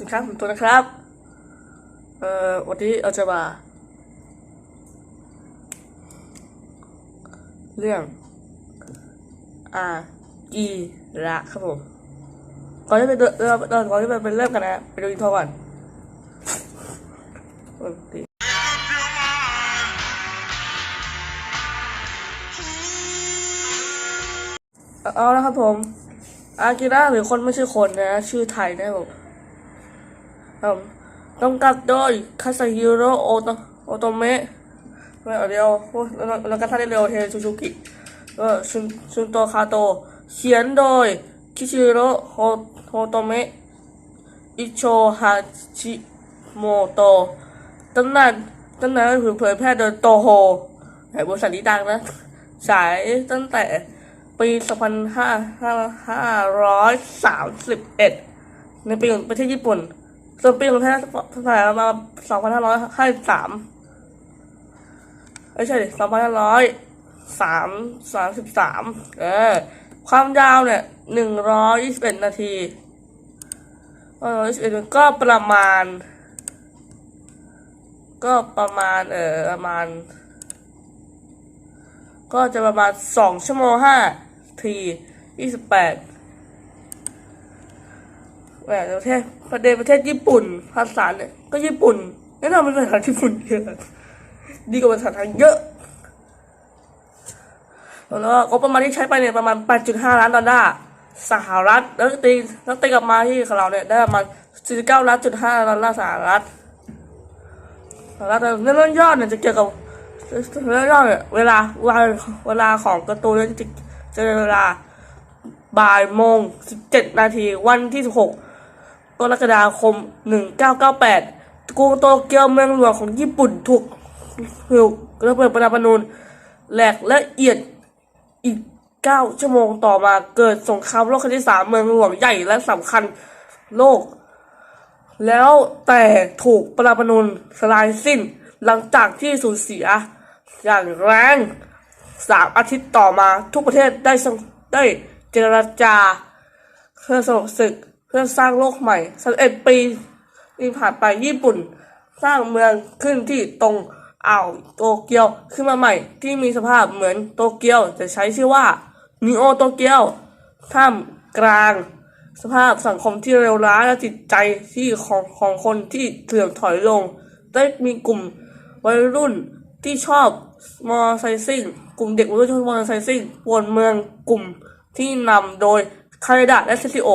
สินค้าผมตัวนะครับ เอ่อวันนี้เราจะมา เรื่องอากีระครับผมก่อนที่ไปเดินเริ่มก่อนที่ไปเริ่มกันนะไปดูอินโทรก่อนโอเอาเอาละครับผม อากิระหรือคนไม่ใช่คนนะ ชื่อไทยนะครับผม ครับกำกับโดยคาซาฮิโร่โอโตโอโตเมะไม่เอาเดียวโอ้ยแล้วก็ท่านได้เร็วเฮซูซูกิก็ชุนชุนโตคาโต เขียนโดยคิชิโร่โฮโฮโตเมะอิโชฮาชิโมโตตำนานตำนานเผยแพร่โดยโตโฮไหนบริษัทนี้ดังนะฉายตั้งแต่ปี 2531 ในปีของประเทศญี่ปุ่น จนปีสองพันห้ายมาสองพันห้าร้อยห้าสิบสามไม่ใช่ดิสองพันห้าร้อยสามสามสิบสามเออ ความยาวเนี่ยหนึ่งร้อยยี่สิบเอ็ดนาทีหนึ่งร้อยยี่สิบเอ็ดก็ประมาณ ก็ประมาณ เออประมาณ ก็จะประมาณสองชั่วโมงห้าทียี่สิบแปด แหมประเทศประเทศประเทศญี่ปุ่น ภาษาเนี่ยก็ญี่ปุ่นแน่นอนเป็นภาษาญี่ปุ่นเยอะดีกว่าภาษาไทยเยอะแล้วก็ประมาณที่ใช้ไปเนี่ยประมาณ 8.5 ล้านดอลลาร์สหรัฐแล้วตีแล้วตีกลับมาที่ของเราเนี่ยได้ประมาณ49ล้านจุด5ดอลลาร์สหรัฐสหรัฐเรื่องยอดเนี่ยจะเกี่ยวกับเรื่องย่อเนี่ยเวลาวันเวลาของการ์ตูนเนี่ยจะจะเวลาบ่ายโมงสิบเจ็ดนาทีวันที่สิบหก กรกฎาคมหนึ่งเก้าเก้าแปดกรุงโตเกียวเมืองหลวงของญี่ปุ่นถูกถูกระเบิดประดาปนูนแหลกละเอียดอีกเก้าชั่วโมงต่อมาเกิดสงครามโลกครั้งที่สามเมืองหลวงใหญ่และสำคัญโลก แล้วแต่ถูกปราบปนูนสลายสิ้นหลังจากที่สูญเสียอย่างแรงสามอาทิตย์ต่อมาทุกประเทศได้ได้เจรจาเพื่อสงบศึก เพื่อสร้างโลกใหม่สำเร็จปีที่ผ่านไปญี่ปุ่น สร้างเมืองขึ้นที่ตรงอ่าวโตเกียวขึ้นมาใหม่ ที่มีสภาพเหมือนโตเกียวจะใช้ชื่อว่านิโอโตเกียวท่ามกลาง สภาพสังคมที่เลวร้ายและจิตใจที่ของของคนที่เสื่อมถอยลง ได้มีกลุ่มวัยรุ่นที่ชอบมอร์ไซซิ่งกลุ่มเด็กวัยรุ่นชอบมอร์ไซซิ่งปวนเมืองกลุ่มที่นำโดยคาเดะและเซซิโอ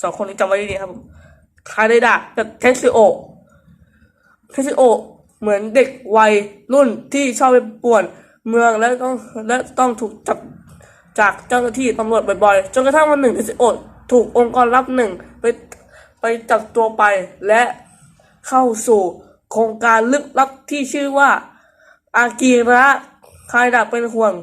สองคนนี้จำไว้ดีๆครับผมคาเรดะกับเทซิโอเทซิโอเหมือนเด็กวัยรุ่นที่ชอบไปป่วน เมืองและต้องและต้องถูกจับจากเจ้าหน้าที่ตำรวจบ่อยๆ จนกระทั่งวันหนึ่งที่สิโอถูกองค์กรลับหนึ่งไปไปจับตัวไปและเข้าสู่โครงการลึกลับที่ชื่อว่า อากิระคายดะเป็นห่วง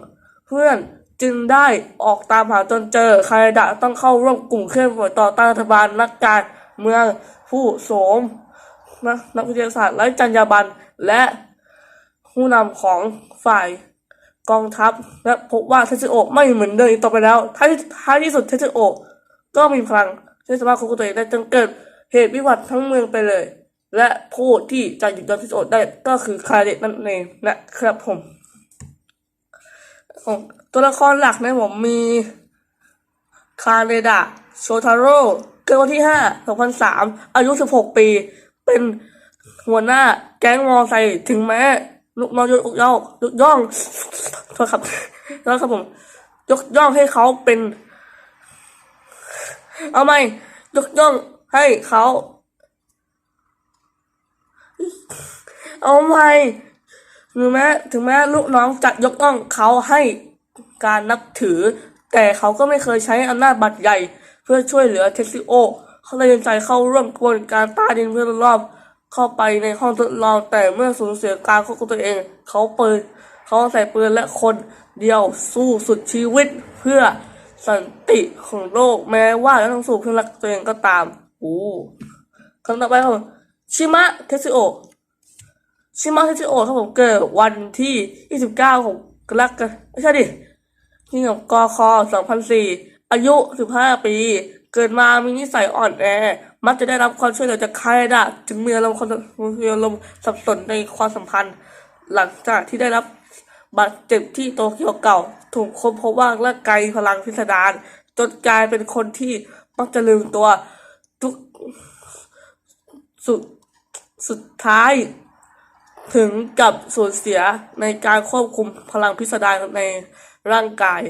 เพื่อน จึงได้ออกตามหาจนเจอคายดะต้องเข้าร่วมกลุ่มเคลื่อนไหวต่อต้านรัฐบาลนักการเมืองผู้โสมนักนักวิทยาศาสตร์และจรรยาบรรณและผู้นำของฝ่ายกองทัพ และพบว่าเทสโอไม่เหมือนเดิมต่อไปแล้วท้ายท้ายที่สุดเทสโอก็มีพลังที่สามารถควบคุมตัวเองได้จนเกิดเหตุวิวัฒน์ทั้งเมืองไปเลย และผู้ที่จะหยุดยั้งเทสโอได้ก็คือคาเดตนั่นเองนะครับผม ตัวละครหลักในผมมี คาเรดะ โชทาโร่เกิดวันที่ห้าสองพันสามอายุสิบหกปี เป็นหัวหน้าแก๊งมอไซค์ถึงแม้ลูกน้องยกย่องยกย่องโทษครับโทษครับผม ยกย่องให้เขาเป็น เอาไหมยกย่องให้เขา เอาไหม หรือแม้ถึงแม้ลูกน้องจะยกย่องเขาให้การนับถือ แต่เขาก็ไม่เคยใช้อำนาจบัตรใหญ่ เพื่อช่วยเหลือเทสซิโอ เขาเลยตัดสินใจเข้าร่วมกระบวนการต้าดินเพื่อรอบเข้าไปในห้องทดลองแต่เมื่อสูญเสียการควบคุมตัวเอง เขาเปิดเขาใส่ปืนและคนเดียวสู้สุดชีวิตเพื่อสันติของโลกแม้ว่าจะต้องสู้เพื่อรักตัวเองก็ตามโอ้คำต่อไปครับชิมะเทสซิโอ ชิมาเทจิโอครับผมเกิดวันที่ 29 ของกรกฎาคมไม่ใช่ดินี่ของกค2004 อายุ 15 ปี เกิดมามีนิสัยอ่อนแอ มักจะได้รับความช่วยเหลือจากใครดะจึงมีอารมณ์คนมีอารมณ์สับสนในความสัมพันธ์ หลังจากที่ได้รับบาดเจ็บที่โตเกียวเก่า ถูกค้นพบว่าร่างกายพลังพิสดารจนกลายเป็นคนที่มักจะลืมตัวทุกสุดสุดท้าย ถึงกับสูญเสียในการควบคุมพลังพิสดารในร่างกาย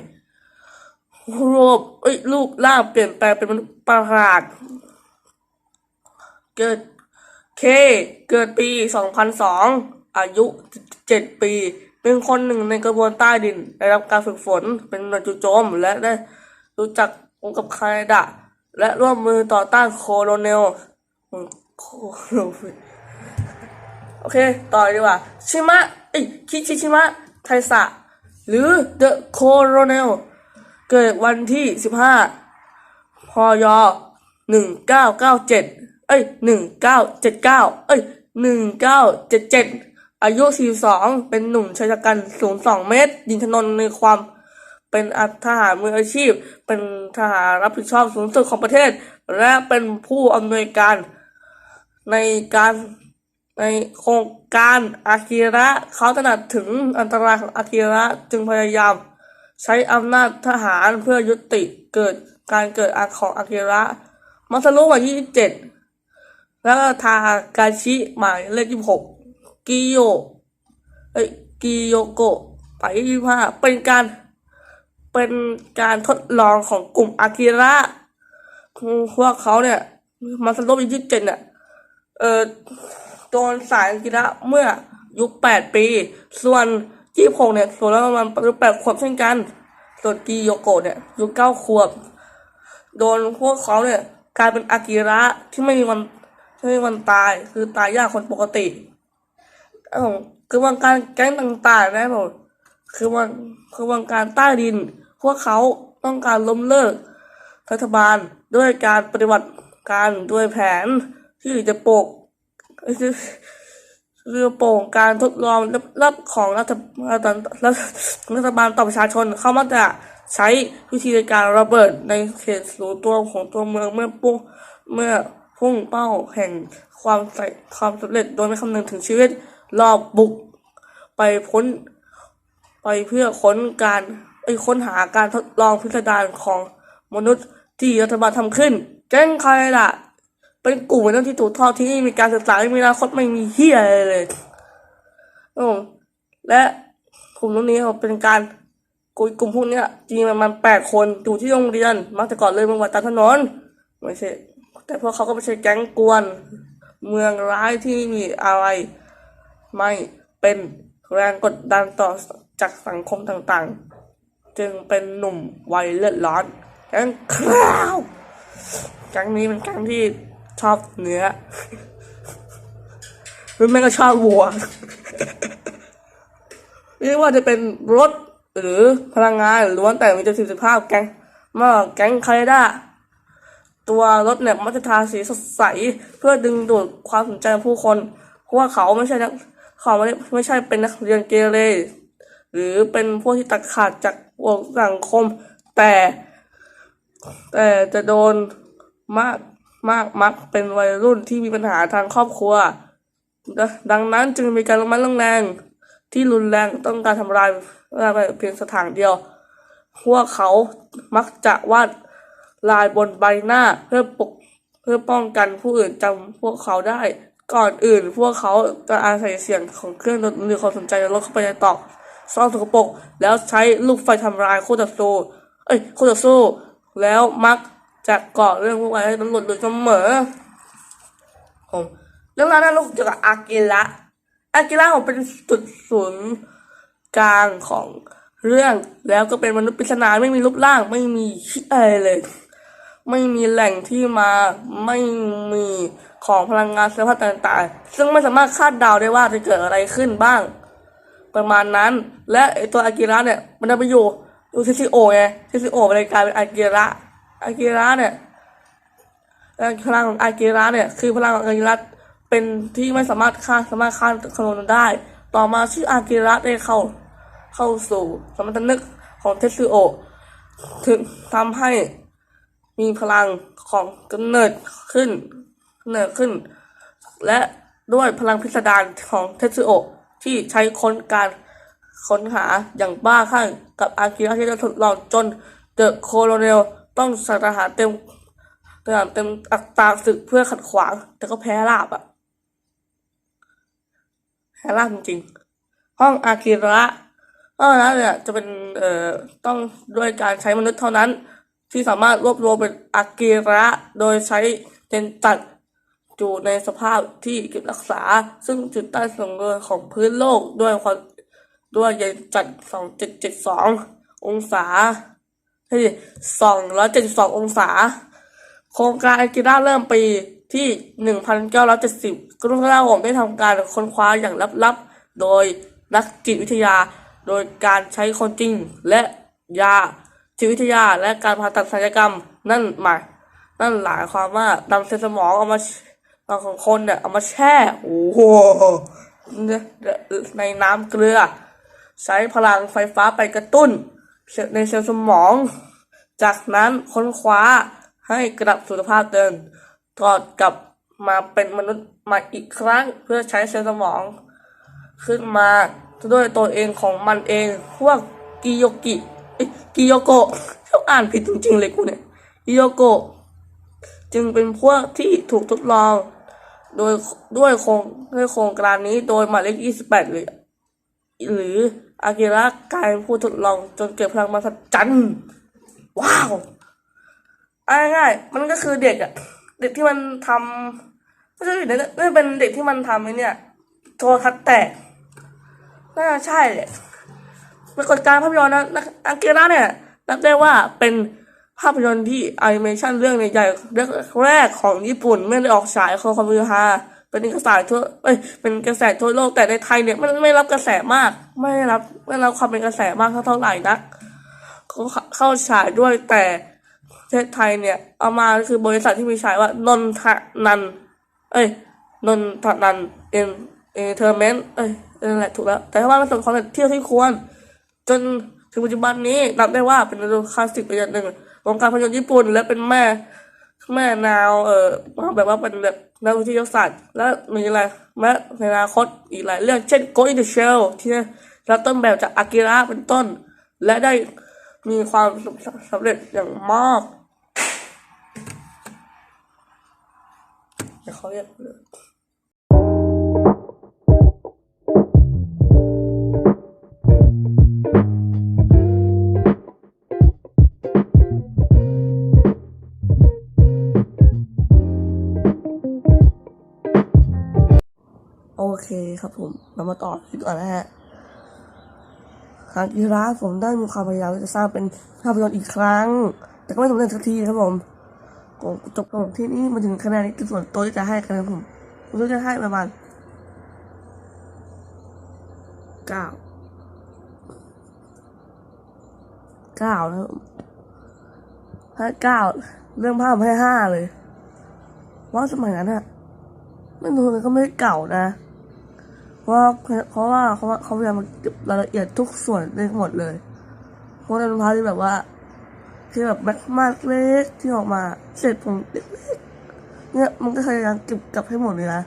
รูปเอ้ยรูปร่างเปลี่ยนแปลงเป็นมนุษย์ประหลาด เกิดเค เกิดปี 2002 อายุ 7 ปี เป็นคนหนึ่งในกระบวนใต้ดิน ได้รับการฝึกฝน เป็นหน่วยจู่โจม และได้รู้จักองกับคาดะ และร่วมมือต่อต้านโคโลเนลโคโลเนล อเค ต่อเลยดีกว่า ชิมะเอ้ยคิชิชิมะ ไทสะ หรือ The Colonel เกิดวันที่ 15 พยหนึ่งเก้าเก้าเจ็ดเอ้ยหนึ่งเก้าเจ็ดเก้าเอ้ยหนึ่งเก้าเจ็ดเจ็ดอายุสี่สองเป็นหนุ่มชายชะกันสูงสองเมตร ยิงถนนในความเป็นอาทหารมืออาชีพ เป็นทหารรับผิดชอบสูงสุดของประเทศ และเป็นผู้อำนวยการในการ ในโครงการอากิระเขาตระหนักถึงอันตรายของอากิระจึงพยายาม ใช้อำนาจทหารเพื่อยุติเกิดการเกิดอาของอากิระมาซารุวันที่เจ็ดแล้วทากาชิหมายเลขยี่หกกิโยเอ้ยกิโยโกะหมายเลขยี่ห้าเป็นการเป็นการทดลองของกลุ่มอากิระพวกเขาเนี่ยมาซารุวันที่เจ็ดเนี่ยเออ โดนสายอากิระเมื่อยุแปดปี ส่วนยี่หกเนี่ยส่วนแล้วประมาณอายุแปดขวบเช่นกัน ส่วนกิโยโกะเนี่ยอายุเก้าขวบ โดนพวกเขาเนี่ยกลายเป็นอากิระที่ไม่มีวันที่ไม่มีวันตายคือตายยากคนปกติเอ้าคือวงการแก๊งต่างๆนะผมคือวงคือวงการใต้ดิน พวกเขาต้องการล้มเลิกรัฐบาลด้วยการปฏิบัติการด้วยแผนที่จะปก เอ้ยคือคือโป่งการทดลองรับของรัฐรัฐรัฐรัฐบาลต่อประชาชนเขามักจะใช้วิธีการระเบิดในเขตศูตัวของตัวเมืองเมื่อปุ้งเมื่อพุ่งเป้าแห่งความใส่ความสำเร็จโดยไม่คำนึงถึงชีวิตรอบบุก ไปพ้น ไปเพื่อค้นการไอ้ค้นหาการทดลองพิสดารของมนุษย์ที่รัฐบาลทำขึ้นแจ้งใครล่ะ เป็นกลุ่มวัยรุ่นที่ถูกทอดทิ้งมีการศึกษาไม่มีอนาคตไม่มีเฮียอะไรเลยอืมและกลุ่มพวกนี้เป็นการกลุ่มกลุ่มพวกเนี้ยจริงๆประมาณแปดคนอยู่ที่โรงเรียน มักจะก่อนเลยเมืองวัดตามถนนไม่ใช่แต่พวกเขาก็ไม่ใช่แก๊งกวน เมืองร้ายที่มีอะไร ไม่เป็นแรงกดดันต่อจากสังคมต่างๆ จึงเป็นหนุ่มวัยเลือดร้อนแก๊งคราวแก๊งนี้เป็นแก๊งที่ ชอบเนื้อหรือไม่ก็ชอบวัวไม่ว่าจะเป็นรถหรือพลังงานล้วนแต่มีประสิทธิภาพแก๊งมากแก๊งคาร์ด้าตัวรถเนี่ยมักจะทาสีสดใสเพื่อดึงดูดความสนใจของผู้คน เพราะว่าเขาไม่ใช่นักเขาไม่ได้ไม่ใช่เป็นนักเรียนเกเรหรือเป็นพวกที่ตัดขาดจากวงสังคม แต่ แต่จะโดนมาก มากมักเป็นวัยรุ่นที่มีปัญหาทางครอบครัว ดัดังนั้นจึงมีการระมัดระวังแรงที่รุนแรงต้องการทำลายลายไปเพียงสถานเดียว พวกเขามักจะวาดลายบนใบหน้าเพื่อปกเพื่อป้องกันผู้อื่นจำพวกเขาได้ ก่อนอื่น พวกเขาจะอาศัยเสียงของเครื่องดนตรีความสนใจในรถเข้าไปในตอกซ่อนสกปรกแล้วใช้ลูกไฟทำลายคู่ต่อสู้เอ้ยคู่ต่อสู้แล้วมัก จะก่อเรื่องพวกไว้ให้ตำรวจโดยเสมอผมเรื่องราวน่ารู้เกี่ยวกับอากิระอากิระผมเป็นจุดศูนย์กลางของเรื่องแล้วก็เป็นมนุษย์ปริศนาไม่มีรูปร่างไม่มีชื่อะไรเลย ไม่มีแหล่งที่มาไม่มีของพลังงานเสื้อผ้าต่างๆ ซึ่งไม่สามารถคาดเดาได้ว่าจะเกิดอะไรขึ้นบ้าง ประมาณนั้น และไอตัวอากิระเนี่ยมันได้ไปอยู่อยู่ทีซีโอไงทีซีโอเลยกลายเป็นอากิระ อากิระเนี่ยพลังของอากิระเนี่ยคือพลังของอากิระเป็นที่ไม่สามารถฆ่าสามารถฆ่าคำนวณได้ ต่อมาชื่ออากิระได้เข้าเข้าสู่สมรรถนึกของเทสึโอถึงทำให้มีพลังของกำเนิดขึ้นเนิดขึ้น และด้วยพลังพิสดารของเทสึโอที่ใช้ค้นการค้นหาอย่างบ้าคลั่งกับอากิระที่จะทดลองจนเดอะโคโลเนล ต้องสัตหารเต็มทหารเต็มอัตราศึกเพื่อขัดขวาง แต่ก็แพ้ราบอะแพ้ราบจริงๆห้องอากิระห้องนั้นเนี่ยจะเป็นเอ่อต้องด้วยการใช้มนุษย์เท่านั้น ที่สามารถรวบรวมเป็นอากิระโดยใช้เทนตัดอยู่ในสภาพที่เก็บรักษา ซึ่งจุดใต้สงเรือของพื้นโลกด้วยความด้วยเย็นจัดสองเจ็ดเจ็ดสององศา สองร้อยเจ็ดสิบสององศา โครงการอากิระเริ่มปีที่หนึ่งพันเก้าร้อยเจ็ดสิบกรมกลาโหมได้ทำการค้นคว้าอย่างลับๆ โดยนักจิตวิทยา โดยการใช้คนจริงและยาจิตวิทยาและการผ่าตัดศัลยกรรม นั่นหมายนั่นหมายความว่านำเซลล์สมองเอามาเอาของคนเนี่ยเอามาแช่โอ้โหในน้ำเกลือ ใช้พลังไฟฟ้าไปกระตุ้น ในเซลล์สมอง จากนั้นค้นคว้าให้กลับสู่สภาพเดิมก่อนกลับมาเป็นมนุษย์ใหมาอีกครั้งเพื่อใช้เซลล์สมอง ขึ้นมาด้วยตัวเองของมันเอง พวกกิโยกิกิโยโกะชอบอ่านผิดจริงๆเลยกูเนี่ยกิโยโกะจึงเป็นพวกที่ถูกทดลอง โดยด้วยโครงด้วยโครงการนี้โดยหมายเลข28หรือหรือ อากิระกลายเป็นผู้ทดลองจนเกิดพลังมหัศจรรย์ว้าวเอาง่ายๆมันก็คือเด็กอะเด็กที่มันทำไม่ใช่เด็กนะไม่เป็นเด็กที่มันทำไอ้เนี่ย โทรทัศน์แตกน่าใช่แหละปรากฏการภาพยนตร์นะอากิระเนี่ยนับได้ว่าเป็นภาพยนตร์ที่แอนิเมชันเรื่องใหญ่เรื่องแรกของญี่ปุ่นไม่ได้ออกฉายของความมือฮา เป็นกระแสทั่วเอ้ยเป็นกระแสทั่วโลกแต่ในไทยเนี่ยมันไม่รับกระแสมาก ไม่รับไม่รับความเป็นกระแสมากเท่าไหร่นักเขาเข้าฉายด้วยแต่ประเทศไทยเนี่ยเอามาคือบริษัทที่มีฉายว่านนทนัน เอ้ยนนทนันเอ็นเอเทอร์เมนเอ้ยนั่นแหละถูกแล้ว แต่ว่ามันส่งความเที่ยวที่ควร จนถึงปัจจุบันนี้นับได้ว่าเป็นคลาสสิกไปอย่างหนึ่งวงการภาพยนตร์ญี่ปุ่นและเป็นแม่ แม่นาวเออแบบว่าเป็นแบบนักวิทยาศาสตร์ และมีอะไรแม้ในอนาคตอีกหลายเรื่องเช่น Ghost in the Shell ที่รับต้นแบบจากอากิระเป็นต้น และได้มีความสำเร็จอย่างมากเดี๋ยวเขาเรียก คครับผมเรามาต่อคลิปก่อนนะฮะครั้งที่ร้าผมได้มีความพยายามจะสร้างเป็นภาพยนตร์อีกครั้ง แต่ก็ไม่สำเร็จสักทีครับผมผมจบของที่นี่มาถึงคะแนนนี้คือส่วนตัวที่จะให้คะแนนผมผมจะให้ประมาณเก้าเก้านะครับให้เก้าเรื่องภาพให้ห้าเลยเพราสมัยนั้นอะไม่รู้เลยก็ไม่เก่านะ ว่าเพราะว่าเขาเขาพยายามมาเก็บรายละเอียดทุกส่วนได้หมดเลยเพราะเป็นพาร์ทที่แบบว่าที่แบบแบ็คมากเล็กที่ออกมาเสร็จผมเล็กเนี่ยมันก็พยายามเก็บกลับให้หมดเลยนะ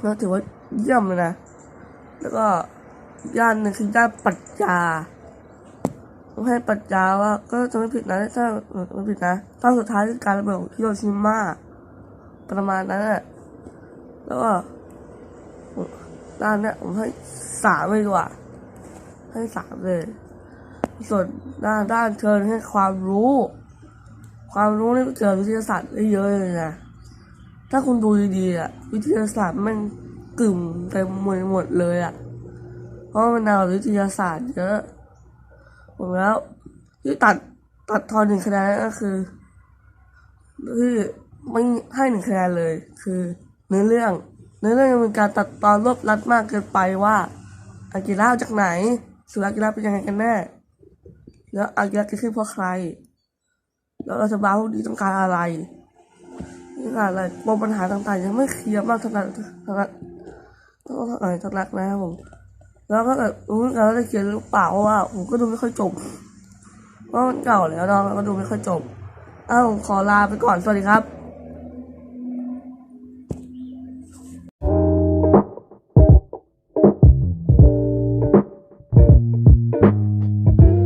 แล้วถือว่าเยี่ยมเลยนะ แล้วก็ย่านหนึ่งคือย่านปัจญาต้องให้ปัจญาว่าก็จะไม่ผิดนะถ้าไม่ผิดนะตอนสุดท้ายคือการระเบิดของฮิโรชิมาประมาณนั้นแหละแล้วก็ ด้านเนี้ยผมให้สามเลยดีกว่า ให้สามเลย ส่วนด้านด้านเชิญให้ความรู้ ความรู้นี่เกี่ยวกับวิทยาศาสตร์ได้เยอะเลยนะ ถ้าคุณดูดีๆอะ วิทยาศาสตร์มันกึ่มเต็มหมดหมดเลยอะ เพราะมันแนววิทยาศาสตร์เยอะผมแล้วที่ตัดตัดทอนหนึ่งคะแนนก็คือที่ไม่ให้หนึ่งคะแนนเลย คือเนื้อเรื่อง เนื้อเรื่องมันการตัดตอนรวบรัดมากเกินไปว่าอากิระจากไหนสุรากิระเป็นยังไงกันแน่ แล้วอากิระจะขึ้นเพราะใคร แล้วรัฐบาลพวกนี้ต้องการอะไรต้องการอะไรปมปัญหาต่างๆ ยังไม่เคลียร์มากเท่านั้นานั้นต้องเท่าไรท่านั้นะครับผมแล้วก็แบบรู้กันว่าจะเขียนหรือเปล่าว่าผมก็ดูไม่ค่อยจบเพราะมันเก่าแล้วเนาะก็ดูไม่ค่อยจบ เอ้าขอลาไปก่อนสวัสดีครับ